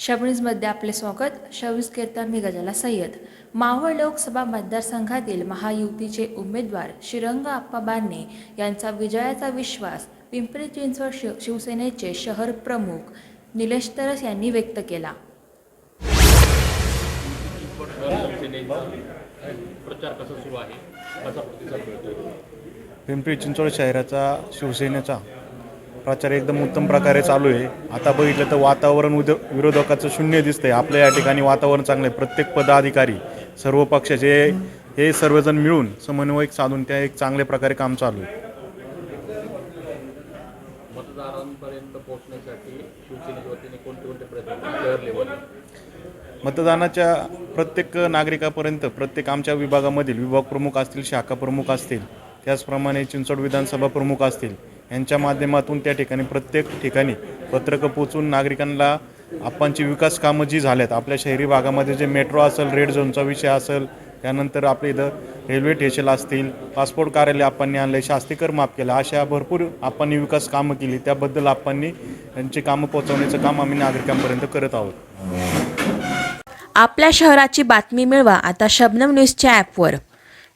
शबनीजमध्ये आपले स्वागत. शवीस कीर्तन मी गजाला सय्यद. मावळ लोकसभा मतदारसंघातील महायुतीचे उमेदवार श्रीरंग आप्पा बारणे यांचा विजयाचा विश्वास पिंपरी चिंचवड शिव शिवसेनेचे शहर प्रमुख निलेश तरस यांनी व्यक्त केला. पिंपरी चिंचवड शहराचा शिवसेनेचा. प्रचार एकदम उत्तम प्रकारे चालू आहे. आता बघितलं तर वातावरण उद विरोधकाचं शून्य दिसतंय. आपल्या या ठिकाणी वातावरण चांगलं आहे प्रत्येक पदाधिकारी सर्व पक्षाचे हे सर्वजण मिळून समन्वयक साधून त्या एक चांगल्या प्रकारे काम चालू आहे. मतदारांपर्यंत पोहोचण्यासाठी मतदानाच्या प्रत्येक नागरिकापर्यंत प्रत्येक आमच्या विभागामधील विभाग प्रमुख असतील शाखा प्रमुख असतील त्याचप्रमाणे चिंचवड विधानसभा प्रमुख असतील यांच्या माध्यमातून त्या ठिकाणी प्रत्येक ठिकाणी पत्रकं पोचून नागरिकांना आपणची विकास कामं जी झाल्यात आपल्या शहरी भागामध्ये जे मेट्रो असेल रेड झोनचा विषय असेल त्यानंतर आपल्या इथं रेल्वे स्टेशन असतील पासपोर्ट कार्यालय आपण आणले शास्तीकर माफ केलं अशा भरपूर आपण विकास कामं केली त्याबद्दल आपण त्यांची कामं पोहोचवण्याचं काम आम्ही नागरिकांपर्यंत करत आहोत. आपल्या शहराची बातमी मिळवा आता शबनम न्यूजच्या ॲपवर